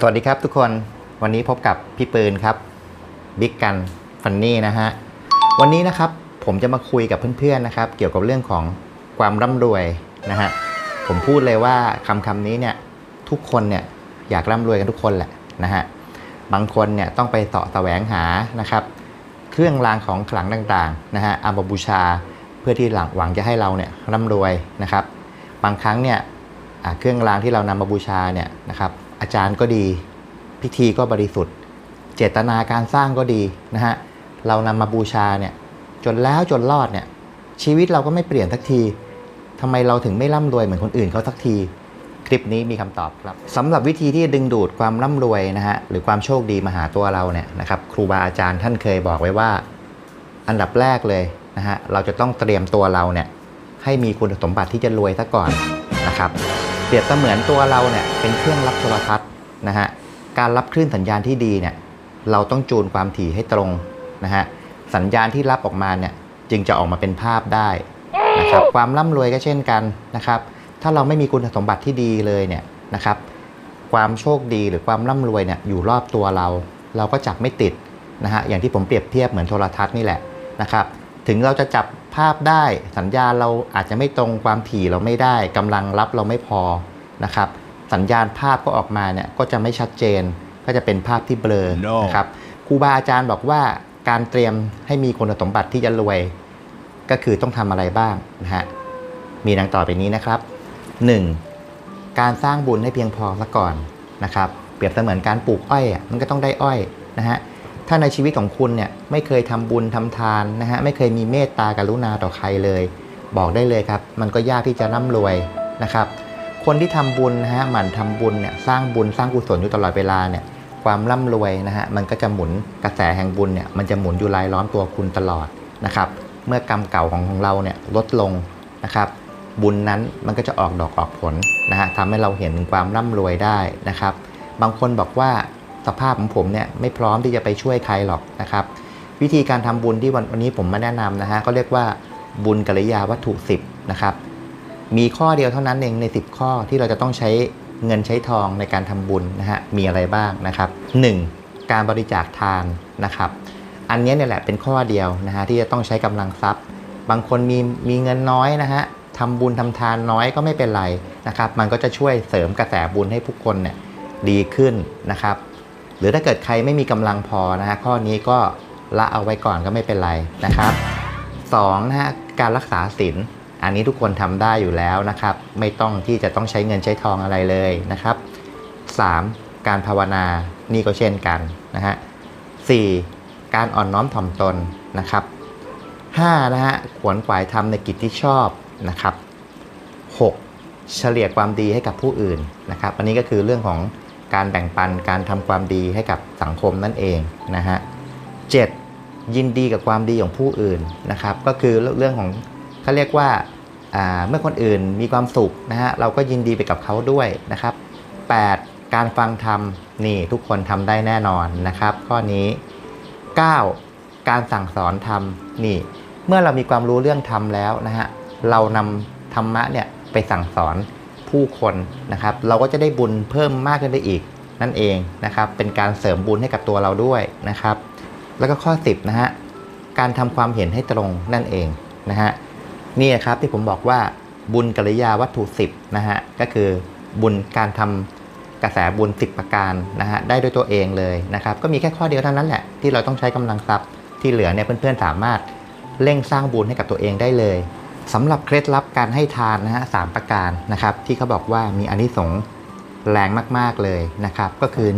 สวัสดีครับทุกคนวันนี้พบกับพี่ปืนครับบิ๊กกันฟันนี่นะฮะวันนี้นะครับผมจะมาคุยกับเพื่อนๆนะครับ เกี่ยวกับเรื่องของความร่ำรวยนะฮะผมพูดเลยว่าคำคำนี้เนี่ยทุกคนเนี่ยอยากร่ำรวยกันทุกคนแหละนะฮะบางคนเนี่ยต้องไปเสาะแสวงหานะครับ เครื่องรางของขลังต่างๆนะฮะอามาบูชาเพื่อที่หลังหวังจะให้เราเนี่ยร่ำรวยนะครับ บางครั้งเนี่ยเครื่องรางที่เรานำมาบูชาเนี่ยนะครับ อาจารย์ก็ดี พิธีก็บริสุทธิ์ เจตนาการสร้างก็ดีนะฮะเรานำมาบูชาเนี่ยจนแล้วจนรอดเนี่ยชีวิตเราก็ไม่เปลี่ยนสักทีทำไมเราถึงไม่ร่ำรวยเหมือนคนอื่นเขาสักที คลิปนี้มีคำตอบครับสำหรับวิธีที่ดึงดูดความร่ำรวยนะฮะหรือความโชคดีมาหาตัวเราเนี่ยนะครับครูบาอาจารย์ท่านเคยบอกไว้ว่า อันดับแรกเลยนะฮะเราจะต้องเตรียมตัวเราเนี่ยให้มีคุณสมบัติที่จะรวยซะก่อนนะครับ เปรียบเสมือนตัวเราเนี่ยเป็นเครื่องรับโทรทัศน์นะฮะการรับคลื่นสัญญาณที่ดีเนี่ยเราต้องจูนความถี่ให้ตรงนะฮะสัญญาณที่รับออกมาเนี่ยจึงจะออกมาเป็นภาพได้นะครับความร่ำรวยก็เช่นกันนะครับ ถ้าเราไม่มีคุณสมบัติที่ดีเลยเนี่ยนะครับ ความโชคดีหรือความร่ำรวยเนี่ยอยู่รอบตัวเรา เราก็จับไม่ติดนะฮะอย่างที่ผมเปรียบเทียบเหมือนโทรทัศน์นี่แหละนะครับ ถึงเราจะจับภาพได้ สัญญาณเราอาจจะไม่ตรงความถี่เราไม่ได้กำลังรับเราไม่พอนะครับ สัญญาณภาพก็ออกมาเนี่ยก็จะไม่ชัดเจน ก็จะเป็นภาพที่เบลอ No นะครับครูบาอาจารย์บอกว่าการเตรียมให้มีคุณสมบัติที่จะรวย ก็คือต้องทำอะไรบ้างนะฮะมีดังต่อไปนี้นะครับ 1. การสร้างบุญให้เพียงพอซะก่อนนะครับ เปรียบเสมือนการปลูกอ้อยอะมันก็ต้องได้อ้อยนะฮะ ถ้าในชีวิตของคุณเนี่ยไม่เคยทำบุญทำทานนะฮะไม่เคยมีเมตตากรุณาต่อใครเลย บอกได้เลยครับ มันก็ยากที่จะร่ำรวยนะครับ คนที่ทำบุญนะฮะหมั่นทำบุญเนี่ยสร้างบุญสร้างกุศลอยู่ตลอดเวลาเนี่ยความร่ำรวยนะฮะมันก็จะหมุนกระแสแห่งบุญเนี่ยมันจะหมุนอยู่รายล้อมตัวคุณตลอดนะครับเมื่อกรรมเก่าของของเราเนี่ยลดลงนะครับบุญนั้นมันก็จะออกดอกออกผลนะฮะทำให้เราเห็นความร่ำรวยได้นะครับ บางคนบอกว่า สภาพของผมเนี่ยไม่พร้อมที่จะไปช่วยใครหรอกนะครับ วิธีการทำบุญที่วันวันนี้ผมมาแนะนำนะฮะก็เรียกว่าบุญกัลยาวัตถุ 10 นะครับ มีข้อเดียวเท่านั้นเองใน 10 ข้อที่เราจะต้องใช้เงินใช้ทองในการทำบุญนะฮะมีอะไรบ้างนะครับ 1. การบริจาคทานนะครับ อันนี้เนี่ยแหละเป็นข้อเดียวนะฮะที่จะต้องใช้กำลังทรัพย์ บางคนมีมีเงินน้อยนะฮะทำบุญทำทานน้อยก็ไม่เป็นไรนะครับ มันก็จะช่วยเสริมกระแสบุญให้ผู้คนเนี่ยดีขึ้นนะครับ หรือถ้าเกิดใครไม่มีกำลังพอนะฮะข้อนี้ก็ละเอาไว้ก่อนก็ไม่เป็นไรนะครับ2นะฮะการรักษาศีลอันนี้ทุกคนทำได้อยู่แล้วนะครับ ไม่ต้องที่จะต้องใช้เงินใช้ทองอะไรเลยนะครับ 3. การภาวนานี่ก็เช่นกันนะฮะ 4. การอ่อนน้อมถ่อมตนนะครับ 5. นะฮะขวนขวายทำในกิจที่ชอบนะครับ 6. เฉลี่ยความดีให้กับผู้อื่นนะครับ อันนี้ก็คือเรื่องของ การแบ่งปันการทำความดีให้กับสังคมนั่นเองนะฮะ 7. ยินดีกับความดีของผู้อื่นนะครับ ก็คือเรื่องของเขาเรียกว่าอ่าเมื่อคนอื่นมีความสุขนะฮะเราก็ยินดีไปกับเขาด้วยนะครับ 8. การฟังธรรมนี่ทุกคนทำได้แน่นอนนะครับ ข้อนี้ 9. การสั่งสอนธรรมนี่ เมื่อเรามีความรู้เรื่องธรรมแล้วนะฮะเรานำธรรมะเนี่ยไปสั่งสอน ผู้คนนะครับ เราก็จะได้บุญเพิ่มมากขึ้นไปอีกนั่นเองนะครับ เป็นการเสริมบุญให้กับตัวเราด้วยนะครับ แล้วก็ข้อ 10นะฮะการทำความเห็นให้ตรงนั่นเองนะฮะนี่ครับที่ผมบอกว่าบุญกัลยาวัตถุ 10นะฮะก็คือบุญการทำกระแสบุญ 10 ประการนะฮะได้ด้วยตัวเองเลยนะครับ ก็มีแค่ข้อเดียวเท่านั้นแหละที่เราต้องใช้กำลังทรัพย์ที่เหลือเนี่ยเพื่อนๆสามารถเร่งสร้างบุญให้กับตัวเองได้เลย สำหรับเคล็ดลับการให้ทานนะฮะสามประการนะครับ ที่เขาบอกว่ามีอานิสงส์แรงมาก ๆ เลยนะครับ ก็คือ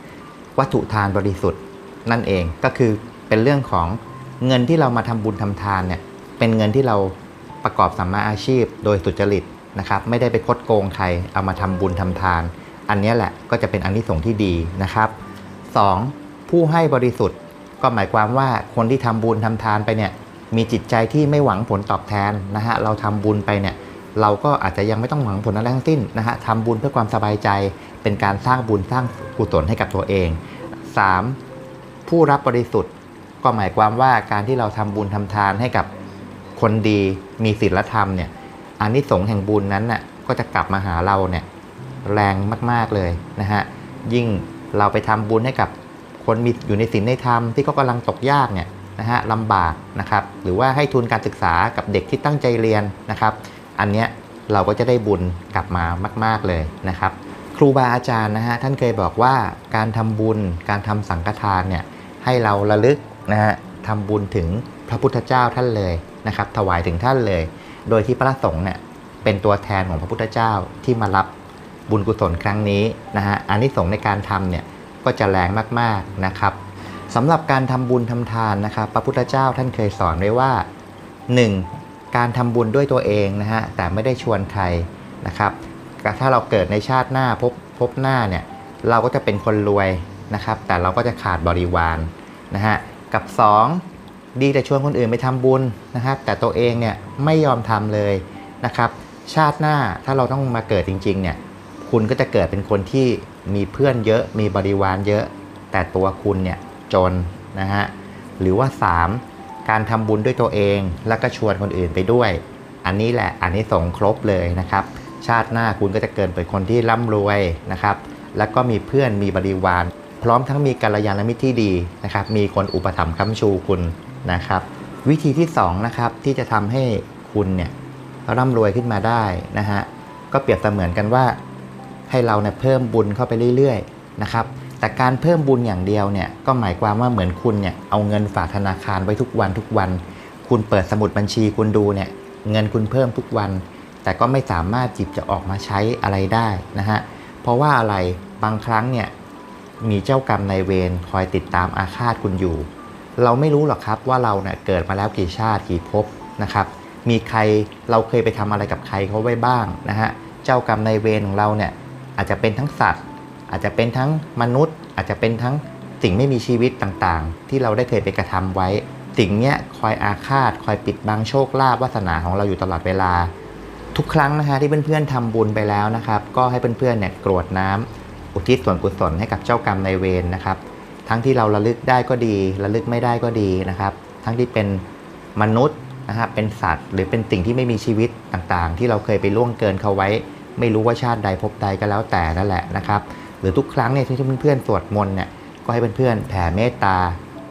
1. วัตถุทานบริสุทธิ์นั่นเองก็คือเป็นเรื่องของเงินที่เรามาทำบุญทำทานเนี่ยเป็นเงินที่เราประกอบสัมมาอาชีพ โดยสุจริตนะครับ ไม่ได้ไปคดโกงใครเอามาทำบุญทำทาน อันนี้แหละก็จะเป็นอันที่สงส์ที่ดีนะครับ 2. ผู้ให้บริสุทธิ์ก็หมายความว่าคนที่ทำบุญทำทานไปเนี่ย มีจิตใจที่ไม่หวังผลตอบแทนนะฮะเราทำบุญไปเนี่ยเราก็อาจจะยังไม่ต้องหวังผลอะไรทั้งสิ้นนะฮะทำบุญเพื่อความสบายใจ เป็นการสร้างบุญสร้างกุศลให้กับตัวเอง 3. ผู้รับบริสุทธิ์ก็หมายความว่าการที่เราทำบุญทำทานให้กับคนดีมีศีลธรรมเนี่ยอานิสงส์แห่งบุญนั้นน่ะก็จะกลับมาหาเราเนี่ยแรงมากๆเลยนะฮะยิ่งเราไปทำบุญให้กับคนมีอยู่ในศีลในธรรมที่เขากำลังตกยากเนี่ย นะฮะลำบากนะครับ หรือว่าให้ทุนการศึกษากับเด็กที่ตั้งใจเรียนนะครับ อันเนี้ยเราก็จะได้บุญกลับมามาก ๆเลยนะครับ ครูบาอาจารย์นะฮะท่านเคยบอกว่าการทำบุญการทำสังฆทานเนี่ยให้เราระลึกนะฮะทำบุญถึงพระพุทธเจ้าท่านเลยนะครับ ถวายถึงท่านเลย โดยที่พระสงฆ์เนี่ยเป็นตัวแทนของพระพุทธเจ้าที่มารับบุญกุศลครั้งนี้นะฮะอานิสงส์ในการทำเนี่ยก็จะแรงมากๆนะครับ สำหรับการทำบุญทำทานนะครับพระพุทธเจ้าท่านเคยสอนไว้ว่า 1. การทำบุญด้วยตัวเองนะฮะแต่ไม่ได้ชวนใครนะครับถ้าเราเกิดในชาติหน้าพบพบหน้าเนี่ยเราก็จะเป็นคนรวยนะครับ แต่เราก็จะขาดบริวารนะฮะกับ 2. ดีแต่ชวนคนอื่นไปทำบุญนะครับ แต่ตัวเองเนี่ยไม่ยอมทำเลยนะครับชาติหน้าถ้าเราต้องมาเกิดจริงๆเนี่ยคุณก็จะเกิดเป็นคนที่มีเพื่อนเยอะมีบริวารเยอะ แต่ตัวคุณเนี่ย จนนะฮะหรือว่า 3. การทำบุญด้วยตัวเอง แล้วก็ชวนคนอื่นไปด้วย อันนี้แหละอันนี้ส่งครบเลยนะครับ ชาติหน้าคุณก็จะเกิดเป็นคนที่ร่ำรวยนะครับ แล้วก็มีเพื่อนมีบริวาร พร้อมทั้งมีกัลยาณมิตรที่ดีนะครับ มีคนอุปถัมภ์ค้ำชูคุณนะครับ วิธีที่2นะครับที่จะทำให้คุณเนี่ยร่ำรวยขึ้นมาได้นะฮะก็เปรียบเสมือนกันว่าให้เราเนี่ยเพิ่มบุญเข้าไปเรื่อยๆนะครับ แต่การเพิ่มบุญอย่างเดียวเนี่ยก็หมายความว่าเหมือนคุณเนี่ยเอาเงินฝากธนาคารไว้ทุกวันทุกวัน คุณเปิดสมุดบัญชีคุณดูเนี่ยเงินคุณเพิ่มทุกวัน แต่ก็ไม่สามารถจิบจะออกมาใช้อะไรได้นะฮะเพราะว่าอะไรบางครั้งเนี่ยมีเจ้ากรรมนายเวรคอยติดตามอาฆาตคุณอยู่ เราไม่รู้หรอกครับว่าเราเนี่ยเกิดมาแล้วกี่ชาติกี่ภพนะครับ มีใครเราเคยไปทำอะไรกับใครเขาไว้บ้างนะฮะเจ้ากรรมนายเวรของเราเนี่ยอาจจะเป็นทั้งสัตว์ อาจจะเป็นทั้งมนุษย์ อาจจะเป็นทั้งสิ่งไม่มีชีวิตต่างๆ ที่เราได้เคยไปกระทำไว้ สิ่งเนี้ยคอยอาฆาต คอยปิดบังโชคลาภวาสนาของเราอยู่ตลอดเวลา ทุกครั้งนะฮะที่เพื่อนๆทำบุญไปแล้วนะครับ ก็ให้เพื่อนๆเนี่ยกรวดน้ำอุทิศส่วนกุศลให้กับเจ้ากรรมนายเวรนะครับ ทั้งที่เราระลึกได้ก็ดี ระลึกไม่ได้ก็ดีนะครับ ทั้งที่เป็นมนุษย์นะครับเป็นสัตว์ หรือเป็นสิ่งที่ไม่มีชีวิตต่างๆ ที่เราเคยไปล่วงเกินเขาไว้ ไม่รู้ว่าชาติใดภพใดก็แล้วแต่นั่นแหละนะครับ หรือทุกครั้งเนี่ยที่เพื่อนๆสวดมนต์เนี่ยก็ให้เพื่อนๆแผ่เมตตา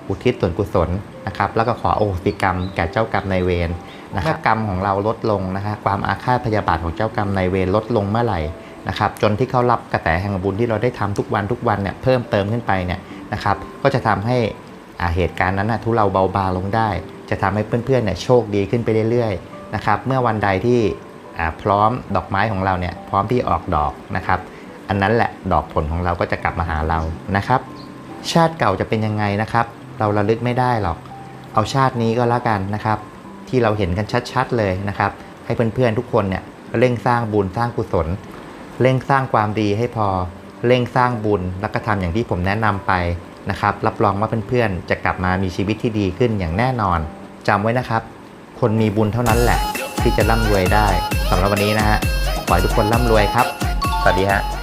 อุทิศส่วนกุศลนะครับแล้วก็ขอโอสิกรรมแก่เจ้ากรรมนายเวรนะครับกรรมของเราลดลงนะฮะความอาฆาตพยาบาทของเจ้ากรรมนายเวรลดลงเมื่อไหร่นะครับจนที่เขารับกระแสแห่งบุญที่เราได้ทำทุกวันทุกวันเนี่ยเพิ่มเติมขึ้นไปเนี่ยนะครับก็จะทำให้อาเหตุการณ์นั้นนะทุเราเบาบางลงได้ จะทำให้เพื่อนๆเนี่ยโชคดีขึ้นไปเรื่อยๆนะครับเมื่อวันใดที่พร้อมดอกไม้ของเราเนี่ยพร้อมที่ออกดอกนะครับ อันนั้นแหละดอกผลของเราก็จะกลับมาหาเรานะครับ ชาติเก่าจะเป็นยังไงนะครับ เราระลึกไม่ได้หรอก เอาชาตินี้ก็แล้วกันนะครับ ที่เราเห็นกันชัดๆเลยนะครับ ให้เพื่อนๆทุกคนเนี่ยเร่งสร้างบุญสร้างกุศล เร่งสร้างความดีให้พอ เร่งสร้างบุญแล้วก็ทำอย่างที่ผมแนะนำไปนะครับ รับรองว่าเพื่อนๆจะกลับมามีชีวิตที่ดีขึ้นอย่างแน่นอนจำไว้นะครับ คนมีบุญเท่านั้นแหละ ที่จะร่ำรวยได้สำหรับวันนี้นะฮะขอให้ทุกคนร่ำรวยครับ สวัสดีฮะ